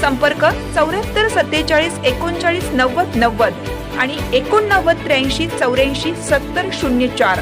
संपर्क चौऱ्याहत्तर सत्तेचाळीस एकोणचाळीस नव्वद नव्वद आणि एकोणनव्वद त्र्याऐंशी चौऱ्याऐंशी सत्तर शून्य चार.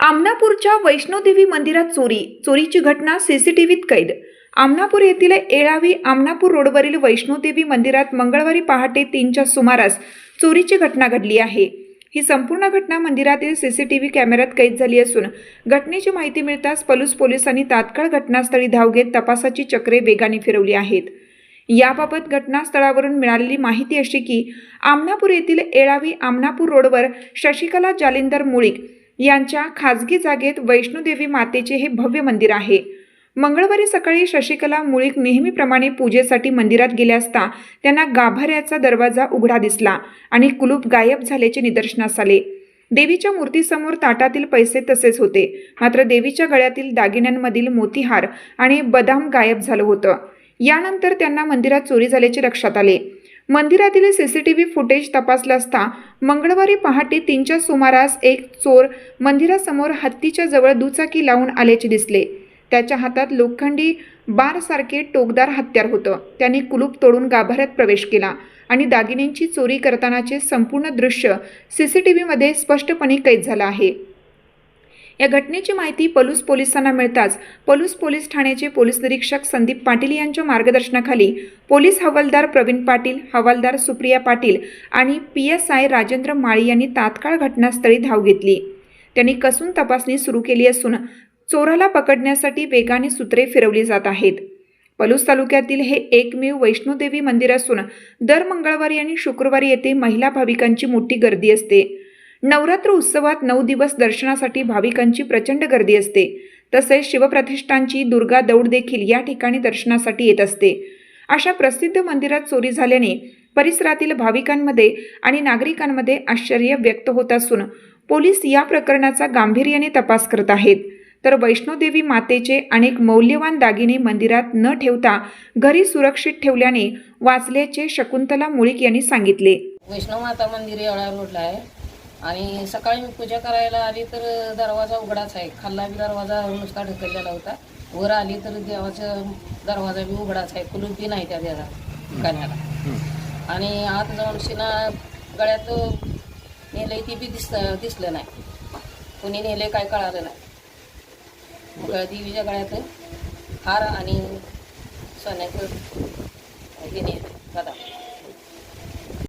आमनापूरच्या वैष्णोदेवी मंदिरात चोरी चोरीची घटना सीसीटीव्हीत कैद. आमनापूर येथील येळावी आमनापूर रोडवरील वैष्णोदेवी मंदिरात मंगळवारी पहाटे तीनच्या सुमारास चोरीची घटना घडली आहे. ही संपूर्ण घटना मंदिरातील सीसीटीव्ही कॅमेऱ्यात कैद झाली असून घटनेची माहिती मिळताच पलूस पोलिसांनी तात्काळ घटनास्थळी धाव घेत तपासाची चक्रे वेगाने फिरवली आहेत. याबाबत घटनास्थळावरून मिळालेली माहिती अशी की आमनापूर येथील एळावी आमनापूर रोडवर शशिकला जालिंदर मुळीक यांच्या खाजगी जागेत वैष्णोदेवी मातेचे हे भव्य मंदिर आहे. मंगळवारी सकाळी शशिकला मुळीक नेहमीप्रमाणे पूजेसाठी मंदिरात गेल्या असता त्यांना गाभाऱ्याचा दरवाजा उघडा दिसला आणि कुलूप गायब झाल्याचे निदर्शनास आले. देवीच्या मूर्तीसमोर ताटातील पैसे तसेच होते. मात्र देवीच्या गळ्यातील दागिन्यांमधील मोतीहार आणि बदाम गायब झालं होतं. यानंतर त्यांना मंदिरात चोरी झाल्याचे लक्षात आले. मंदिरातील सीसीटीव्ही फुटेज तपासला असता मंगळवारी पहाटे तीनच्या सुमारास एक चोर मंदिरासमोर हत्तीच्या जवळ दुचाकी लावून आल्याचे दिसले. त्याच्या हातात लोखंडी बारसारखे टोकदार हत्यार होतं. त्याने कुलूप तोडून गाभाऱ्यात प्रवेश केला आणि दागिन्यांची चोरी करतानाचे संपूर्ण दृश्य सी सी टी व्हीमध्ये स्पष्टपणे कैद झालं आहे. या घटनेची माहिती पलूस पोलिसांना मिळताच पलूस पोलीस ठाण्याचे पोलीस निरीक्षक संदीप पाटील यांच्या मार्गदर्शनाखाली पोलीस हवालदार प्रवीण पाटील हवालदार सुप्रिया पाटील आणि P S I Rajendra Mali यांनी तात्काळ घटनास्थळी धाव घेतली. त्यांनी कसून तपासणी सुरू केली असून चोराला पकडण्यासाठी वेगाने सूत्रे फिरवली जात आहेत. पलूस तालुक्यातील हे एकमेव वैष्णोदेवी मंदिर असून दर मंगळवारी आणि शुक्रवारी येथे महिला भाविकांची मोठी गर्दी असते. नवरात्र उत्सवात नऊ दिवस दर्शनासाठी भाविकांची प्रचंड गर्दी असते. तसेच शिवप्रतिष्ठानची दुर्गा दौड देखील या ठिकाणी दर्शनासाठी येत असते. अशा प्रसिद्ध मंदिरात चोरी झाल्याने परिसरातील भाविकांमध्ये आणि नागरिकांमध्ये आश्चर्य व्यक्त होत असून पोलीस या प्रकरणाचा गांभीर्याने तपास करत आहेत. तर वैष्णोदेवी मातेचे अनेक मौल्यवान दागिने मंदिरात न ठेवता घरी सुरक्षित ठेवल्याने वाचल्याचे शकुंतला मुळीक यांनी सांगितले. वैष्णव माता मंदिर एवढा रोडला आहे. आणि सकाळी मी पूजा करायला आली तर दरवाजा उघडाच आहे. खाल्ला बी दरवाजा नुसता ढकललेला होता. वर आली तर देवाचा दरवाजा बी उघडाच आहे. कुलूप बी नाही त्या देवा गाण्याला आणि आत जाऊन शिना गळ्यात नेलं ती बी दिस दिसलं नाही. कोणी नेले काय कळालं नाही. देवीच्या गळ्यात हार आणि सोन्याचं हे नाही दादा